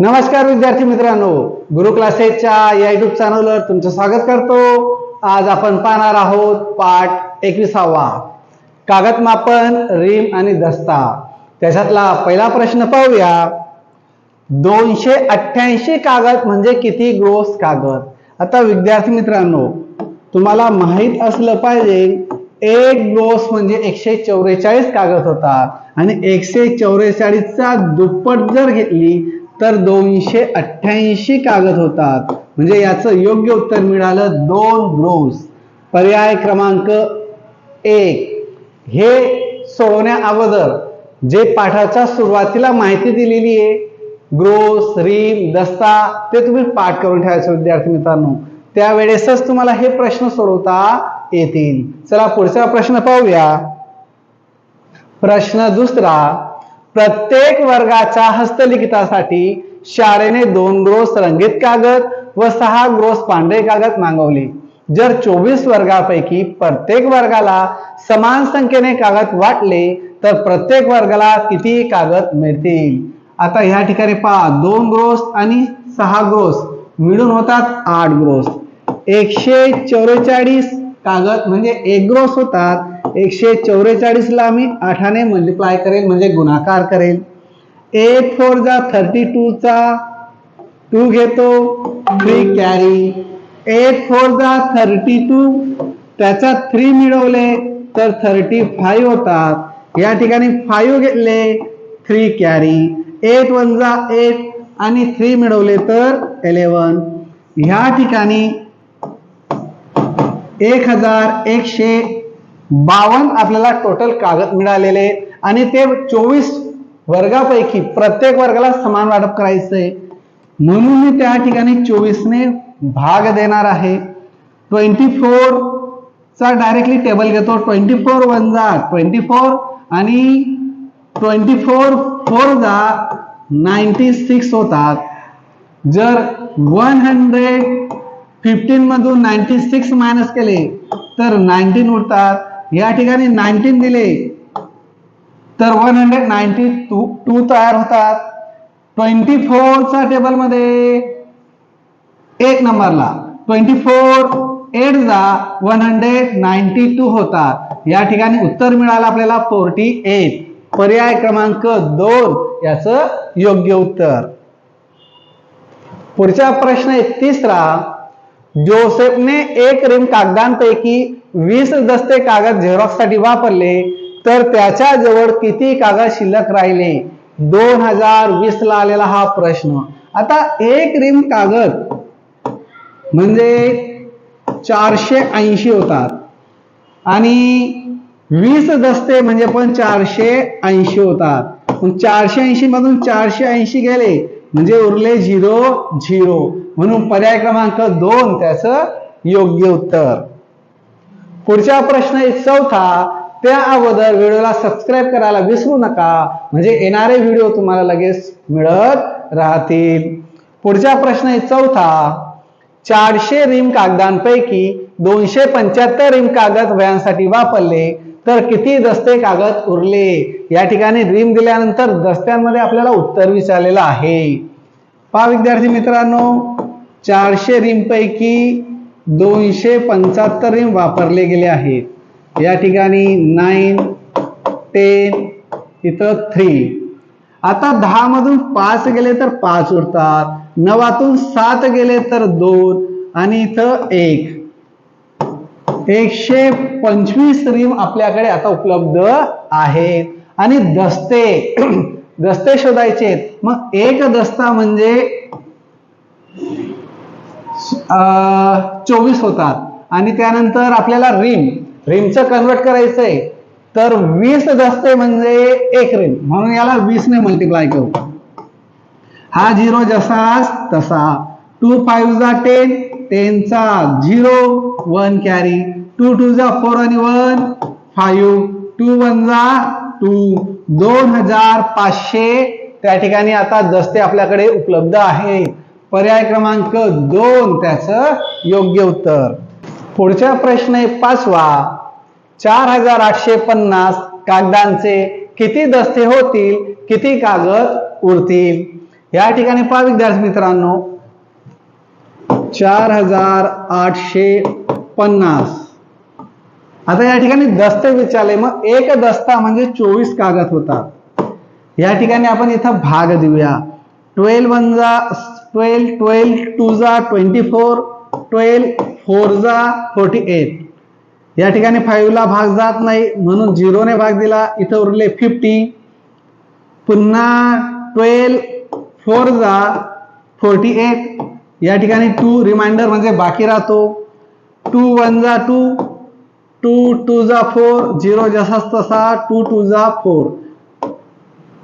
नमस्कार विद्यार्थी मित्रांनो. गुरु क्लासेसच्या या युट्यूब चॅनलवर तुमचं स्वागत करतो. आज आपण पाहणार आहोत पाठ एकविसावा. कागद मापन रिम आणि दस्ता. त्याच्यातला पहिला प्रश्न पाहूया. दोनशे अठ्ठ्याऐंशी कागद म्हणजे किती ग्रोस कागद? आता विद्यार्थी मित्रांनो तुम्हाला माहीत असलं पाहिजे एक ग्रोस म्हणजे एकशे चौवेचाळीस कागद होतात. आणि एकशे चौवेचाळीसचा दुप्पट जर घेतली तर दोनशे अठ्ठ्याऐंशी कागद होतात. म्हणजे याचं योग्य उत्तर मिळालं दोन ग्रोस पर्याय क्रमांक एक. हे सोडवण्या अगोदर जे पाठाच्या सुरुवातीला माहिती दिलेली आहे ग्रोस रीम दस्ता ते तुम्ही पाठ करून ठेवायचं विद्यार्थी मित्रांनो. त्यावेळेसच तुम्हाला हे प्रश्न सोडवता येतील. चला पुढचा प्रश्न पाहूया. प्रश्न दुसरा प्रत्येक वर्गाच्या हस्तलिखितासाठी शाळेने दोन ग्रोस रंगीत कागद व सहा ग्रोस पांढरे कागद मागवले. जर चोवीस वर्गापैकी प्रत्येक वर्गाला समान संख्येने कागद वाटले तर प्रत्येक वर्गाला किती कागद मिळतील? आता ह्या ठिकाणी पहा दोन ग्रोस आणि सहा ग्रोस. मिळून होतात आठ ग्रोस. एकशे चौवेचाळीस कागद म्हणजे एक ग्रोस होतात. एकशे चौवेचाळीसला ला मी आठाने मल्टिप्लाय करेल? म्हणजे गुणाकार करेल. एट फोर जा थर्टी टूचा टू घेतो थ्री कॅरी एट फोर जा थर्टी टू त्याचा थ्री मिळवले तर थर्टी फाईव्ह होतात. या ठिकाणी फाईव्ह घेतले थ्री कॅरी एट वन जा एट आणि थ्री मिळवले तर इलेवन ह्या ठिकाणी एक हजार एकशे बावन्न आपल्याला टोटल कागद मिळालेले आणि ते चोवीस वर्गापैकी प्रत्येक वर्गाला समान वाटप करायचं आहे म्हणून मी त्या ठिकाणी चोवीसने भाग देणार आहे. ट्वेंटी फोरचा डायरेक्टली टेबल घेतो. ट्वेंटी फोर वन जा ट्वेंटी फोर आणि ट्वेंटी फोर फोर जा नाईन्टी सिक्स होतात जर वन हंड्रेड फिफ्टीन मधून नाईन्टी सिक्स मायनस केले तर नाईन्टीन उरतात. या ठिकाणी नाईन्टीन दिले. तर one hundred ninety two two तयार होतात. ट्वेंटी फोरच्या टेबलमध्ये एक नंबरला. ट्वेंटी फोर एट जा वन हंड्रेड नाईन्टी टू होतात या ठिकाणी उत्तर मिळालं आपल्याला फोर्टी एट. पर्याय क्रमांक दोन याचं योग्य उत्तर. पुढचा प्रश्न आहे तिसरा जोसेफने एक रिम कागदांपैकी वीस दस्ते कागद झेरॉक्ससाठी वापरले तर त्याच्याजवळ किती कागद शिल्लक राहिले? दोन हजार वीस ला आलेला हा प्रश्न. आता एक रिम कागद म्हणजे चारशे ऐंशी होतात. आणि वीस दस्ते म्हणजे पण चारशे ऐंशी होतात. पण चारशे ऐंशी मधून चारशे ऐंशी गेले म्हणजे उरले झिरो झिरो. म्हणून पर्याय क्रमांक दोन त्याचं योग्य उत्तर. पुढचा प्रश्न आहे चौथा त्या अगोदर व्हिडिओला सबस्क्राईब करायला विसरू नका. म्हणजे येणारे व्हिडिओ तुम्हाला लगेच मिळत राहतील. पुढचा प्रश्न आहे चौथा चारशे रिम कागदांपैकी दोनशे पंच्याहत्तर रिम कागद वयांसाठी वापरले तर किती दस्ते कागद उरले? या ठिकाणी रिम दिल्यानंतर दस्त्यांमध्ये आपल्याला उत्तर विचारलेलं आहे. पहा विद्यार्थी मित्रांनो चारशे रिम पैकी दोनशे पंचाहत्तर रिम वापरले गेले आहेत. या ठिकाणी नाईन टेन इथं थ्री आता दहा मधून पाच गेले तर पाच उरतात. नवातून सात गेले तर दोन आणि इथं एक. एकशे पंचवीस रिम आपल्याकडे आता उपलब्ध आहेत. आणि दस्ते दस्ते शोधायचे मग एक दस्ता म्हणजे चोवीस होतात. आणि त्यानंतर आपल्याला रिम. रिमचं कन्वर्ट करायचंय. तर वीस दस्ते म्हणजे एक रिम. म्हणून याला वीसने मल्टिप्लाय करू. हा झिरो जसा तसा. टू फाईव्ह जा ten टेनचा zero one carry two two जा फोर आणि वन फाईव्ह टू वन जा टू दोन हजार पाचशे. त्या ठिकाणी आता दस्ते आपल्याकडे उपलब्ध आहे. पर्याय क्रमांक दोन त्याचं योग्य उत्तर. पुढचा प्रश्न आहे पाचवा. चार हजार आठशे पन्नास कागदांचे किती दस्ते होतील किती कागद उरतील? या ठिकाणी पहा विद्यार्थी मित्रांनो. चार हजार आठशे पन्नास आता या ठिकाणी दस्ते विचारले मग एक दस्ता म्हणजे चोवीस कागद होतात. या ठिकाणी आपण इथं भाग देऊया. ट्वेल्व वन जा ट्वेल्व ट्वेल्व टू जा ट्वेंटी फोर ट्वेल्व फोर जा फोर्टी एट. या ठिकाणी फाईव्हला भाग जात नाही म्हणून झिरोने भाग दिला इथं उरले फिफ्टी पुन्हा ट्वेल्व फोर जा फोर्टी एट. या ठिकाणी टू रिमाइंडर म्हणजे बाकी राहतो. टू वन जा टू टू टू जा फोर झिरो जसाच तसा टू टू जा फोर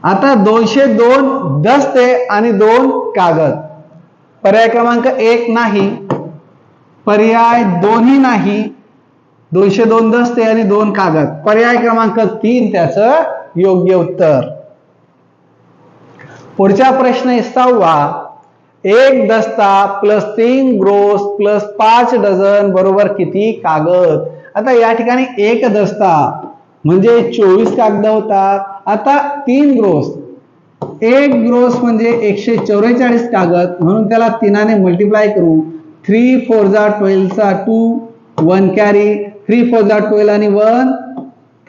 आता दोनशे दोन दस्ते आणि दोन कागद. पर्याय क्रमांक एक नाही. पर्याय दोन्ही नाही. दोनशे दोन दस्ते आणि दोन कागद. पर्याय क्रमांक तीन त्याचं योग्य उत्तर. पुढचा प्रश्न आहे सहावा. एक दस्ता प्लस तीन ग्रोस प्लस पाच डझन बरोबर किती कागद? आता या ठिकाणी एक दस्ता म्हणजे चोवीस कागद होतात. आता तीन ग्रोस. एक ग्रोस म्हणजे एकशे चौवेचाळीस कागद म्हणून त्याला तीनाने मल्टिप्लाय करू. थ्री फोर जा ट्वेल्वचा two one carry three four जा ट्वेल्व आणि one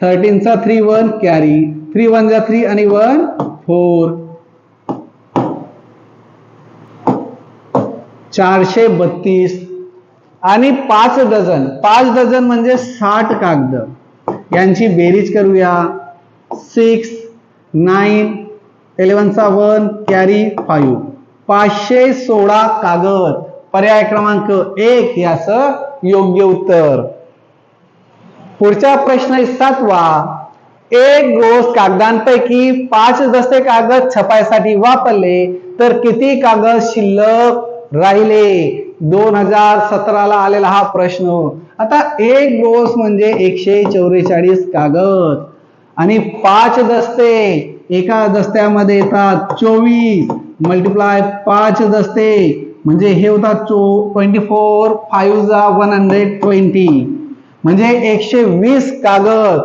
थर्टीनचा three one carry three one जा थ्री आणि वन फोर चारशे बत्तीस. आणि पाच डझन. पाच डझन म्हणजे साठ कागद. यांची बेरीज करूया. सिक्स नाईन इलेव्हनचा वन कॅरी फाईव्ह. पाचशे सोळा कागद. पर्याय क्रमांक एक याचं योग्य उत्तर. पुढचा प्रश्न आहे सातवा. एक गोष्ट कागदांपैकी पाच दस्ते कागद छपायसाठी वापरले तर किती कागद शिल्लक राहिले? दोन हजार सतराला आलेला हा प्रश्न. आता एक ग्रोस म्हणजे एकशे चौवेचाळीस कागद. आणि पाच दस्ते एका दस्त्यामध्ये येतात चोवीस. मल्टिप्लाय पाच दस्ते. म्हणजे हे होतात चो ट्वेंटी फोर फाईव्ह जा वन हंड्रेड ट्वेंटी म्हणजे एकशे वीस कागद.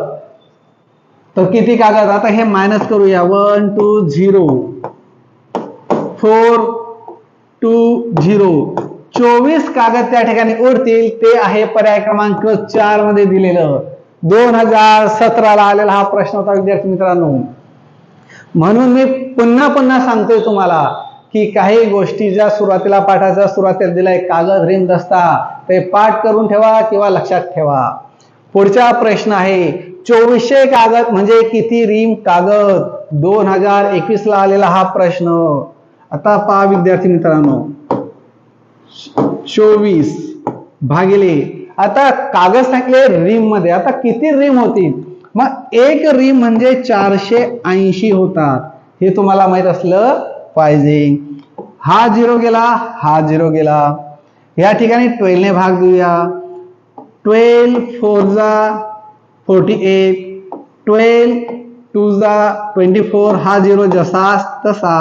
तर किती कागद? आता हे मायनस करूया. One two zero four two zero चोवीस कागद त्या ठिकाणी उरतील. ते आहे पर्याय क्रमांक चारमध्ये दिलेलं. दोन हजार सतराला आलेला हा प्रश्न होता विद्यार्थी मित्रांनो. म्हणून मी पुन्हा पुन्हा सांगतोय तुम्हाला की काही गोष्टी ज्या सुरुवातीला पाठाच्या सुरुवातीला दिलाय कागद रिम दस्ता ते पाठ करून ठेवा किंवा लक्षात ठेवा. पुढचा प्रश्न आहे चोवीसशे कागद म्हणजे किती रिम कागद? दोन हजार एकवीस ला आलेला हा प्रश्न. आता पहा विद्यार्थी मित्रांनो. चोवीस भागिले आता कागद सांगले रिममध्ये. आता किती रिम होतील मग एक रिम म्हणजे चारशे ऐंशी होतात. हे तुम्हाला माहीत असलं पाहिजे. हा झिरो गेला हा झिरो गेला. या ठिकाणी ट्वेल्वने भाग देऊया. ट्वेल्व फोर जा फोर्टी एट ट्वेल्व टू जा ट्वेंटी फोर हा झिरो जसा तसा.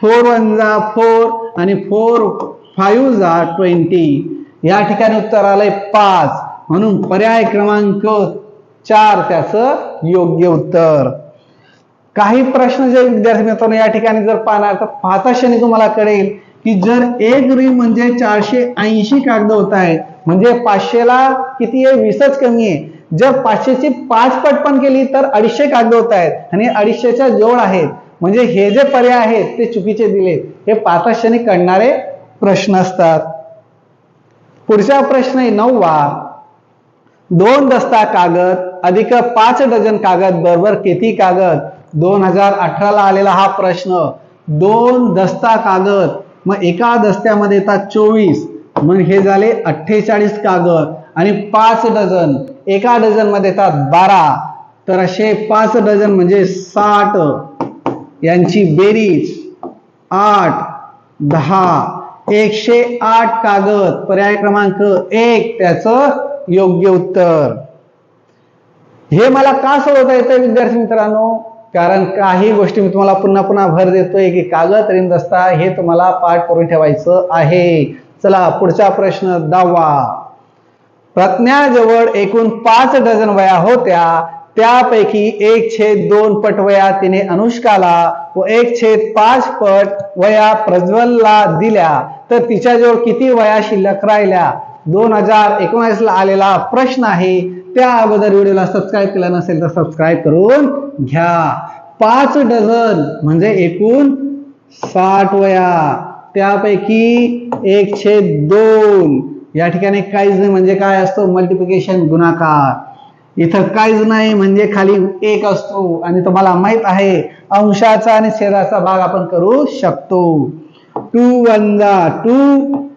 फोर वन जा फोर आणि फोर फाईव्ह जा ट्वेंटी या ठिकाणी उत्तर आलंय पाच. म्हणून पर्याय क्रमांक चार त्याचं योग्य उत्तर. काही प्रश्न जे विद्यार्थी मित्रांनो या ठिकाणी जर पाहणार तर पाहता क्षणी तुम्हाला कळेल की जर एक रिम म्हणजे चारशे ऐंशी कागद होत आहे म्हणजे पाचशेला किती आहे? वीसच कमी आहे. जर पाचशेची पाच पट पण केली तर अडीचशे कागद होत आहेत आणि अडीचशेच्या जोड आहेत. म्हणजे हे जे पर्याय आहेत ते चुकीचे दिले हे पाहता क्षणी कळणारे प्रश्न असतात. पुढचा प्रश्न आहे नववा. दोन दस्ता कागद अधिक पाच डझन कागद बरोबर किती कागद? दोन हजार अठराला आलेला हा प्रश्न. दोन दस्ता कागद मग एका दस्त्यामध्ये येतात चोवीस. मग हे झाले अठ्ठेचाळीस कागद आणि पाच डझन. एका डझनमध्ये येतात बारा. तर असे पाच डझन म्हणजे साठ. यांची बेरीज आठ दहा एकशे आठ कागद पर्याय क्रमांक एक त्याचं योग्य उत्तर. हे मला का सोडवता येतं विद्यार्थी मित्रांनो? कारण काही गोष्टी मी तुम्हाला पुन्हा पुन्हा भर देतोय की कागद रिंदस्ता हे तुम्हाला पाठ करून ठेवायचं आहे. चला पुढचा प्रश्न दावा प्रज्ञाजवळ एकूण पाच डझन वया होत्या. त्यापैकी एक छेद दोन पट वया तिने अनुष्काला व एक छेद पाच पट वया प्रज्वलला दिल्या. तर तिच्याजवळ किती वया शिल्लक राहिल्या? दोन हजार एकोणास ला आलेला प्रश्न आहे. त्या अगोदर व्हिडिओला सबस्क्राईब केला नसेल तर सबस्क्राईब करून घ्या. पाच डझन म्हणजे एकूण साठ वया. त्यापैकी एक छेद दोन. या ठिकाणी काहीच नाही म्हणजे काय असतो? मल्टिप्लिकेशन गुणाकार. इथं काहीच नाही म्हणजे खाली एक असतो. आणि तुम्हाला माहीत आहे अंशाचा आणि शेराचा भाग आपण करू शकतो. टू वन जा टू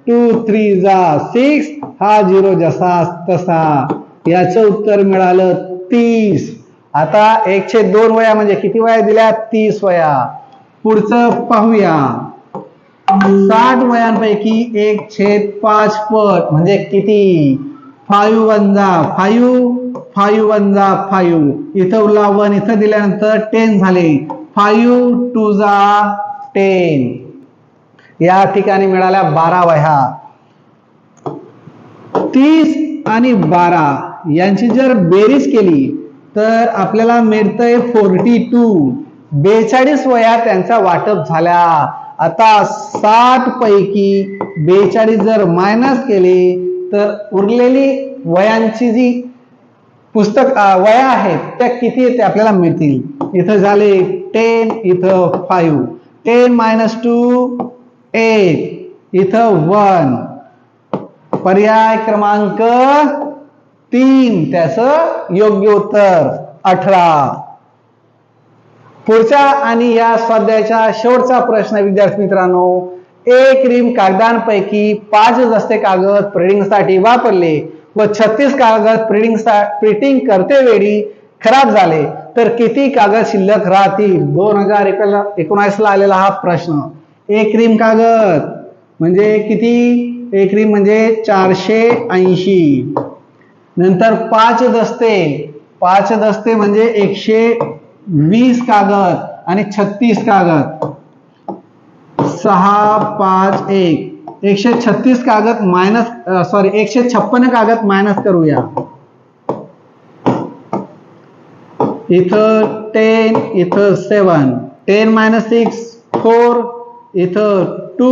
टू थ्री जा सिक्स हा झिरो जसा तसा. याचं उत्तर मिळालं तीस. आता एकशे दोन वया म्हणजे किती वया दिल्या? तीस वया. पुढचं पाहूया. साठ वयांपैकी एक छेद पाच पट म्हणजे किती? फायू वन जा फायू फायू वन जा फाईव्ह. इथं उरला वन इथं दिल्यानंतर टेन झाले. फायू टू जा टेन. या ठिकाणी मिळाल्या बारा वह्या. तीस आणि बारा. यांची जर बेरीज केली तर आपल्याला मिळतंय फोर्टी टू. बेचाळीस वया त्यांचा वाटप झाल्या. आता साठ पैकी बेचाळीस जर मायनस केले तर उरलेली वयांची जी पुस्तक वया आहेत त्या किती ते आपल्याला मिळतील. इथं झाले टेन इथं five ten minus two eight इथं वन पर्याय क्रमांक तीन त्याच योग्य उत्तर अठरा. पुढच्या आणि या स्वाध्यायाच्या शेवटचा प्रश्न विद्यार्थी मित्रांनो एक रिम कागदांपैकी पाच दस्ते कागद प्रिंटिंगसाठी वापरले. व छत्तीस कागद प्रिंटिंग प्रिंटिंग करते वेळी खराब झाले तर किती कागद शिल्लक राहतील? दोन हजार एकोणावीस ला आलेला हा प्रश्न. एक रिम कागद म्हणजे किती? एक रिम म्हणजे चारशे ऐंशी. नंतर पाच दस्ते पाच दस्ते म्हणजे एकशे वीस कागद आणि छत्तीस कागद. सहा पाच एक. एकशे छत्तीस कागद मायनस सॉरी एकशे छप्पन कागद मायनस करूया. इथं टेन इथं seven ten minus six four इथं टू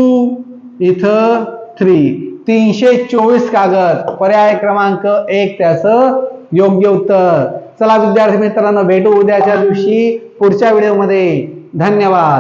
इथं थ्री तीनशे चोवीस कागद. पर्याय क्रमांक एक त्याचं योग्य उत्तर. चला विद्यार्थी मित्रांनो भेटू उद्याच्या दिवशी पुढच्या व्हिडिओमध्ये धन्यवाद.